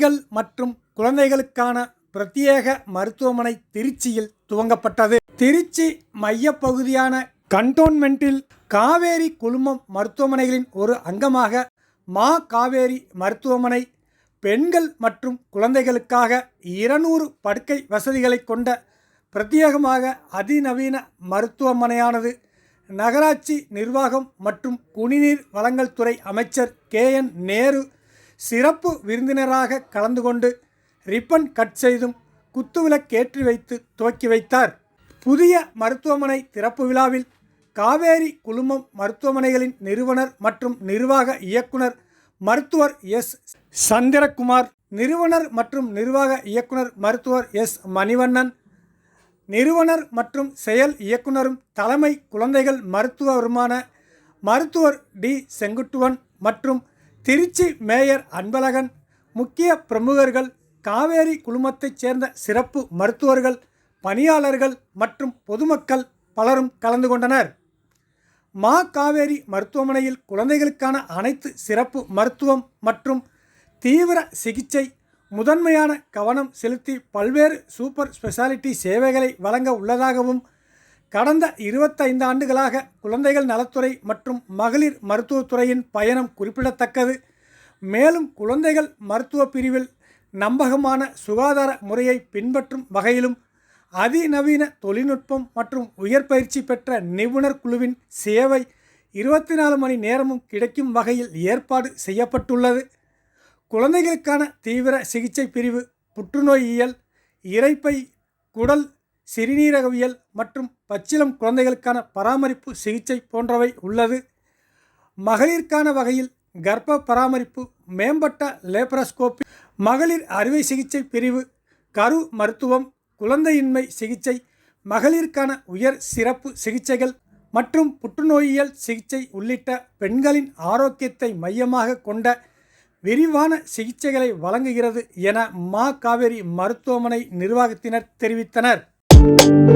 பெண்கள் மற்றும் குழந்தைகளுக்கான பிரத்யேக மருத்துவமனை திருச்சியில் துவங்கப்பட்டது. திருச்சி மையப்பகுதியான கண்டோன்மெண்ட்டில் காவேரி குழுமம் மருத்துவமனைகளின் ஒரு அங்கமாக மா காவேரி மருத்துவமனை பெண்கள் மற்றும் குழந்தைகளுக்காக இருநூறு படுக்கை வசதிகளை கொண்ட பிரத்யேகமாக அதிநவீன மருத்துவமனையானது. நகராட்சி நிர்வாகம் மற்றும் குடிநீர் வழங்கல் துறை அமைச்சர் கே என் நேரு சிறப்பு விருந்தினராக கலந்து கொண்டு ரிப்பன் கட் செய்தும் குத்துவிளக்கேற்றி வைத்து துவக்கி வைத்தார். புதிய மருத்துவமனை திறப்பு விழாவில் காவேரி குழுமம் மருத்துவமனைகளின் நிறுவனர் மற்றும் நிர்வாக இயக்குனர் மருத்துவர் எஸ். சந்திரகுமார் நிறுவனர் மற்றும் நிர்வாக இயக்குனர் மருத்துவர் எஸ். மணிவண்ணன் நிறுவனர் மற்றும் செயல் இயக்குனரும் தலைமை குழந்தைகள் மருத்துவருமான மருத்துவர் டி. செங்குட்டுவன் மற்றும் திருச்சி மேயர் அன்பழகன் முக்கிய பிரமுகர்கள் காவேரி குழுமத்தைச் சேர்ந்த சிறப்பு மருத்துவர்கள் பணியாளர்கள் மற்றும் பொதுமக்கள் பலரும் கலந்து கொண்டனர். மா. காவேரி மருத்துவமனையில் குழந்தைகளுக்கான அனைத்து சிறப்பு மருத்துவம் மற்றும் தீவிர சிகிச்சை முதன்மையான கவனம் செலுத்தி பல்வேறு சூப்பர் ஸ்பெஷாலிட்டி சேவைகளை வழங்க உள்ளதாகவும் கடந்த இருபத்தைந்து ஆண்டுகளாக குழந்தைகள் நலத்துறை மற்றும் மகளிர் மருத்துவத்துறையின் பயணம் குறிப்பிடத்தக்கது. மேலும் குழந்தைகள் மருத்துவ பிரிவில் நம்பகமான சுகாதார முறையை பின்பற்றும் வகையிலும் அதிநவீன தொழில்நுட்பம் மற்றும் உயர் பயிற்சி பெற்ற நிபுணர் குழுவின் சேவை இருபத்தி நாலு மணி நேரமும் கிடைக்கும் வகையில் ஏற்பாடு செய்யப்பட்டுள்ளது. குழந்தைகளுக்கான தீவிர சிகிச்சை பிரிவு புற்றுநோயியல் இறைப்பை குடல் சிறுநீரகவியல் மற்றும் பச்சிளம் குழந்தைகளுக்கான பராமரிப்பு சிகிச்சை போன்றவை உள்ளது. மகளிருக்கான வகையில் கர்ப்ப பராமரிப்பு மேம்பட்ட லேப்ரஸ்கோப்பி மகளிர் அறுவை சிகிச்சை பிரிவு கரு மருத்துவம் குழந்தையின்மை சிகிச்சை மகளிருக்கான உயர் சிறப்பு சிகிச்சைகள் மற்றும் புற்றுநோயியல் சிகிச்சை உள்ளிட்ட பெண்களின் ஆரோக்கியத்தை மையமாக கொண்ட விரிவான சிகிச்சைகளை வழங்குகிறது என மா காவேரி மருத்துவமனை நிர்வாகத்தினர் தெரிவித்தனர். Thank you